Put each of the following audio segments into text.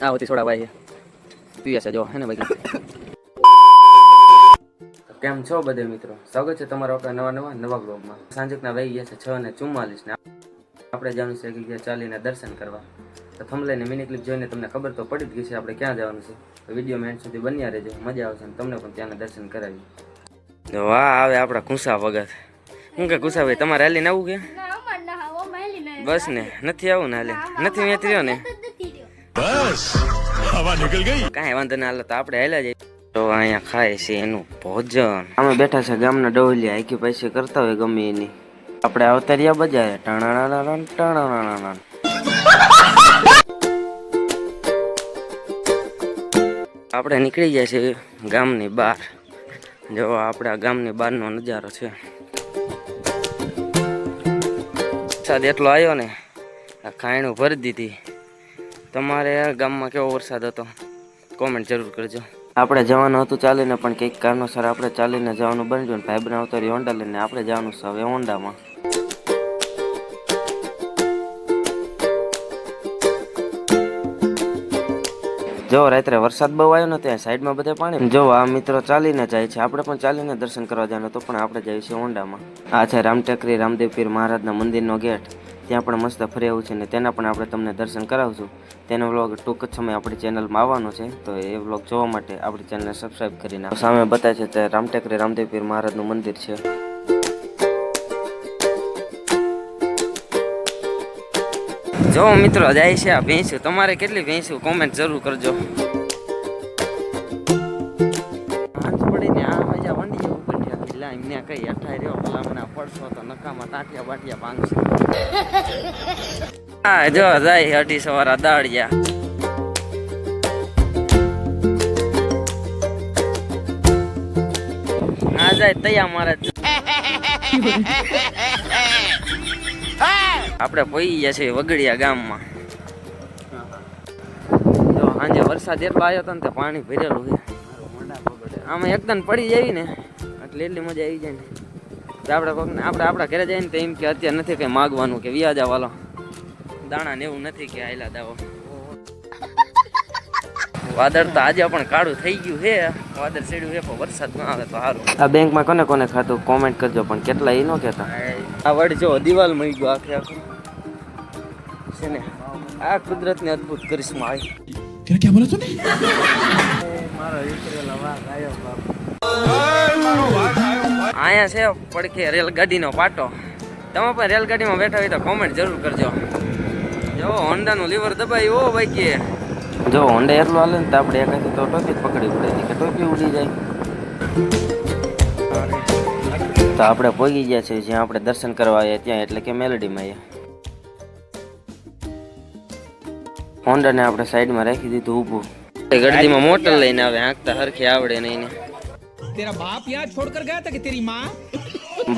આ હોતી સોડા ભાઈ પીવે છે, જો, હે ને ભાઈ કેમ છો બધે મિત્રો? સ્વાગત છે તમારો આપણા નવા નવા નવા બ્લોગમાં સાંજકના વહી ગયા છે છ ને ચુમ્માલીસ ને આપણે જવાનું છે ગયા ચાલીને દર્શન કરવા. તો થમલાઈને મિની ક્લિપ જોઈને તમને ખબર તો પડી જ ગઈ છે આપણે ક્યાં જવાનું છે. વીડિયો એન્ડ સુધી બન્યા રહેજો, મજા આવશે અને તમને પણ ત્યાંના દર્શન કરાવી વાહ, આવે આપણા કુંસા વગર. હું કે કુંસા ભાઈ, તમારે હાલીને આવું કે ના અમાર ના આવો મહેલી ના બસ ને નથી આવું ને હાલે. નથી મેં થયો ને. બસ. હવા નીકળ ગઈ? કાંઈ વાંધો ના હાલો તો આપણે હેલા જઈએ. તો અહીંયા ખાય છે એનું ભોજન. અમે બેઠા છે ગામના ડોહલી આખી પૈસે કરતા હોય ગમે એની. આપણે આવતા રહ્યા બજારે. ટણા ટણાણા આપણે નીકળી જાય છે ગામની બહાર. જો આપણા ગામની બહારનો નજારો છે. વરસાદ એટલો આવ્યો ને, આ ખાયણું ભરી દીધી. તમારે ગામમાં કેવો વરસાદ હતો? કોમેન્ટ જરૂર કરજો. આપણે જવાનું હતું ચાલીને, પણ કંઈક કારણોસર આપણે ચાલીને જવાનું બની ગયું ભાઈ બનાવતો હોન્ડા લઈને, આપણે જવાનું છે હવે હોન્ડામાં. જો, રાત્રે વરસાદ બહુ આવ્યો ને ત્યાં સાઈડમાં બધે પાણી. જો, આ મિત્રો ચાલીને જાય છે. આપણે પણ ચાલીને દર્શન કરવા જવાનું તો પણ આપણે જઈએ છીએ હોન્ડામાં. આ છે રામટેકરી રામદેવ પીર મહારાજના મંદિરનો ગેટ. ત્યાં પણ મસ્ત ફરી આવું છે ને તેના પણ આપણે તમને દર્શન કરાવશું. તેનો વ્લોગ ટૂંક જ સમય આપણી ચેનલમાં આવવાનો છે, તો એ વ્લોગ જોવા માટે આપણી ચેનલને સબસ્ક્રાઈબ કરી નાખો. સામે બતાવે છે તે રામટેકરી રામદેવ પીર મહારાજનું મંદિર છે. જો મિત્રો, જાય છે આ ભેંસું. તમારે કેટલી ભેંસું? કોમેન્ટ જરૂર કરજો. એમને કઈ અઠાઈ રહ્યો પેલા મને પડશો તો નકામાં તાટિયા બાટિયા ભાંગશે. હા, જો, જાય અઢી સવારા દાળિયા. આ જાય તૈયા મારે. આપણે પહોંચી ગયા છીએ વગડિયા ગામમાં. જો સાંજે વરસાદ એટલો આવ્યો હતો ને તે પાણી ભરેલું છે. આમાં એકદમ પડી જાય ને એટલે એટલી મજા આવી જાય ને. તો આપણે કોકને આપણે આપણા ઘરે જઈએ ને તો એમ કે અત્યારે નથી કંઈ માગવાનું કે વ્યાજા વાલો દાણા ને એવું નથી કે આયલા દાવો. વાદળ તો આજે પણ કાળું થઈ ગયું છે. વાદળ સીડ્યું છે પણ વરસાદ ન આવે તો સારું. આ બેંકમાં કોને કોને ખાતું કોમેન્ટ કરજો પણ કેટલા એ ન કહેતા. આ વડ જો દિવાલ મળી ગયો આખે આખું. છે ને. આ કુદરતને અદ્ભુત કરિશ્મા આવી તેને ક્યાં બોલો ને? મારો દીકરેલો વાઘ આવ્યો બાપ. આયા છે પડખે રેલગાડીનો પાટો. તમે પણ રેલગાડીમાં બેઠા હોય તો કોમેન્ટ જરૂર કરજો. જો હોન્ડાનું લીવર દબાઈ ઓ ભાઈ કે. જો હોન્ડા એટલું હાલે ને તો આપણે એકાથી તો ટોપી જ પકડી પડે કે ટોપી ઉડી જાય. તો આપણે પોગી ગયા છીએ જ્યાં આપણે દર્શન કરવા આવ્યા ત્યાં એટલે કે મેલડીમાં આવ્યા. હોન્ડાને આપણે સાઈડમાં રાખી દીધું ઊભું. ગળદીમાં મોટર લઈને આવે આંખતા હરખી આવડે નહીં તેરા બાપ યાદ છોડ ગયા હતા કે તેરી માં?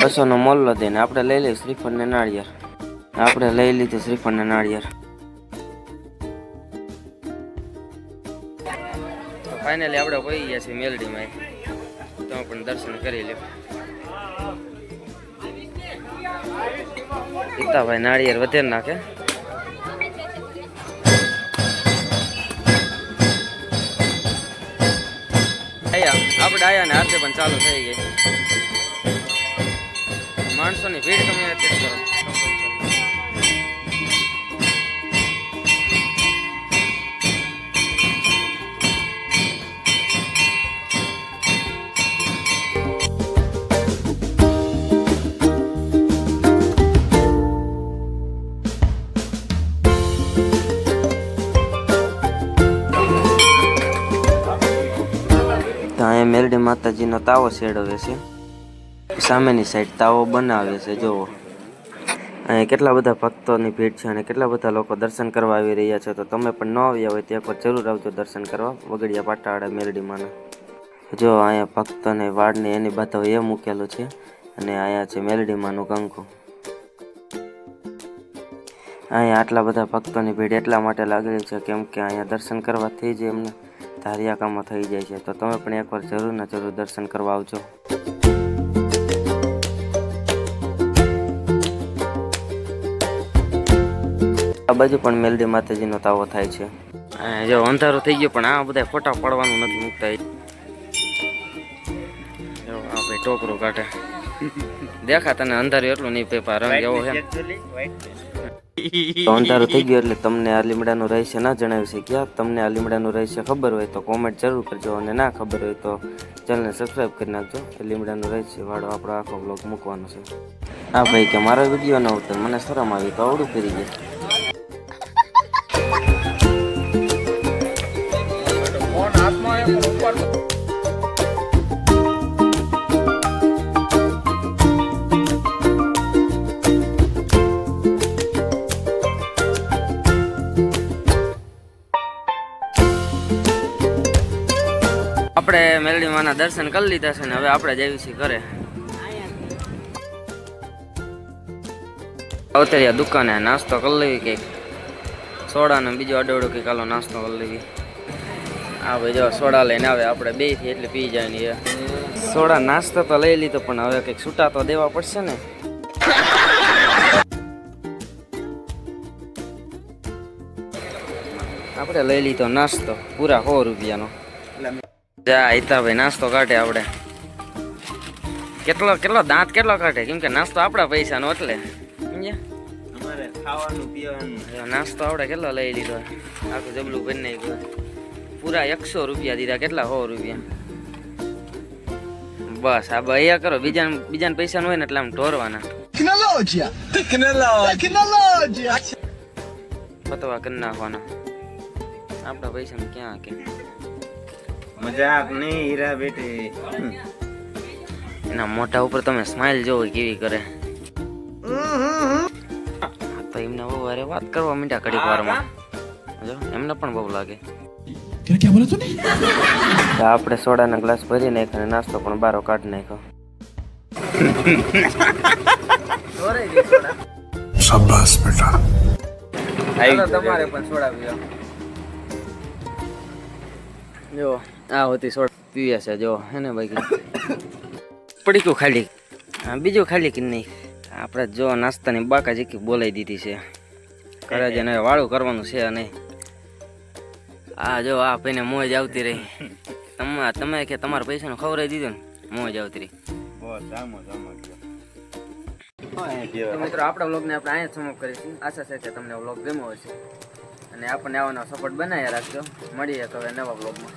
બસો નો મોલ મોલ્લો દઈને આપણે લઈ લઈ શ્રીફળ ને નાળિયેર. આપણે લઈ લીધું શ્રીફળ ને નાળિયેર ફાઇનલી આપણે વહી ગયા છીએ મેલડી માં તો પણ દર્શન કરી લે ગીતાભાઈ નાળિયેર વધે નાખે. આપણે આયા ને આરતી પણ ચાલુ થઈ ગઈ. માણસોની ભીડ તમે અત્યારે કરો. માતાજીનો તાવો શેડવે છે. સામેની સાઈડ તાવો બનાવે છે જુઓ અહીંયા કેટલા બધા ભક્તોની ભીડ છે અને કેટલા બધા લોકો દર્શન કરવા આવી રહ્યા છે, તો તમે પણ ન આવ્યા હોય તો એકવાર જરૂર આવજો દર્શન કરવા, વગડિયા પાટાવાળા મેરડીમાંના. જો અહીંયા ભક્તોને વાળને એની બાધા એ મૂકેલું છે અને અહીંયા છે મેલડીમાંનું કંકુ અહીંયા આટલા બધા ભક્તોની ભીડ એટલા માટે લાગેલી છે કેમ કે અહીંયા દર્શન કરવાથી જ એમને ધાર્યા કામો થઈ જાય છે. તો તમે પણ એકવાર જરૂર ને જરૂર દર્શન કરવા આવજો. આ બાજુ પણ મેલડી માતાજીનો તાવો થાય છે. જો અંધારું થઈ ગયું, પણ આ બધા ફોટા પાડવાનું નથી મૂકતા. આ ભાઈ ટોકરું કાઢે. દેખા તને અંધારું એટલું નહીં પેપર રંગ એવો છે. તો અંધારું થઈ ગયું એટલે તમને આ લીમડાનું રહસ્ય ના જણાવી શક્યા તમને આ લીમડાનું રહસ્ય ખબર હોય તો કોમેન્ટ જરૂર કરજો અને ના ખબર હોય તો ચેનલને સબસ્ક્રાઈબ કરી નાખજો. એ લીમડાનું રહસ્ય વાળો આપણો આખો બ્લોગ મૂકવાનો છે. હા ભાઈ કે મારો વીડિયો ન ઉતર. મને શરમ આવી તો આવડું કરી ગયું. મેલડી માના દર્શન કરી લીધા છે ને હવે આપણે જઈએ છીએ ઘરે. અવતર્યા દુકાને નાસ્તો કરી લેવી કંઈક. સોડા ને બીજો અડોડો કંઈક કાલો નાસ્તો કરી લેવી. હા ભાઈ જો સોડા લઈને આવે, આપણે બેથી એટલે પી જાય ને સોડા નાસ્તો તો લઈ લીધો, પણ હવે કંઈક છૂટા તો દેવા પડશે ને. આપણે લઈ લીધો નાસ્તો, પૂરા સો રૂપિયાનો. જા હિતાભાઈ નાસ્તો કાઢે આપણે. કેટલો કેટલો દાંત કેટલો કાઢે? કેમ કે નાસ્તો આપણા પૈસાનો એટલે. સમજ્યા? નાસ્તો આપણે કેટલો લઈ લીધો? આખું જબલું ભરી નાખ્યું પૂરા એકસો રૂપિયા દીધા કેટલા સો રૂપિયા? બસ આ ભાઈ કરો બીજા બીજાને પૈસા ન હોય ને એટલે આમ ઢોરવાના! પતવા કરી નાખવાના. આપણા પૈસા ક્યાં કે? મજાક નહીં હીરા બેટી. એના મોઢા ઉપર તમે સ્માઈલ જોવો કેવી કરે. તો એમને બહુ અરે વાત કરવા મીઠા કડી વારમાં. જો એમને પણ બહુ લાગે. આપણે સોડાના ગ્લાસ ભરી નાખ્યો અને નાસ્તો પણ બહાર કાઢી નાખો શાબાશ બેટા. તમારે પણ સોડા જો. આ હોતી સોડ પીવે છે જો હે ને બાકી પડીકું ખાલી. હા બીજું ખાલી કે નહીં. આપણે જો નાસ્તાની બાકા જીકી બોલાવી દીધી છે. ઘરે છે ને વાળું કરવાનું છે નહીં આ જો આ ભાઈને મોજ આવતી રહી. તમે તમે કે તમારા પૈસાનો ખવડાવી દીધું ને મોજ આવતી રહી. મિત્રો આપણા વ્લોગને આપણે અહીંયા સમાપ્ત કરીશું આશા છે કે તમને વ્લોગ ગમ્યો હશે. અને આપણને આવાનો સપોર્ટ બનાવી રાખજો. મળીએ તો હવે નવા વ્લોગમાં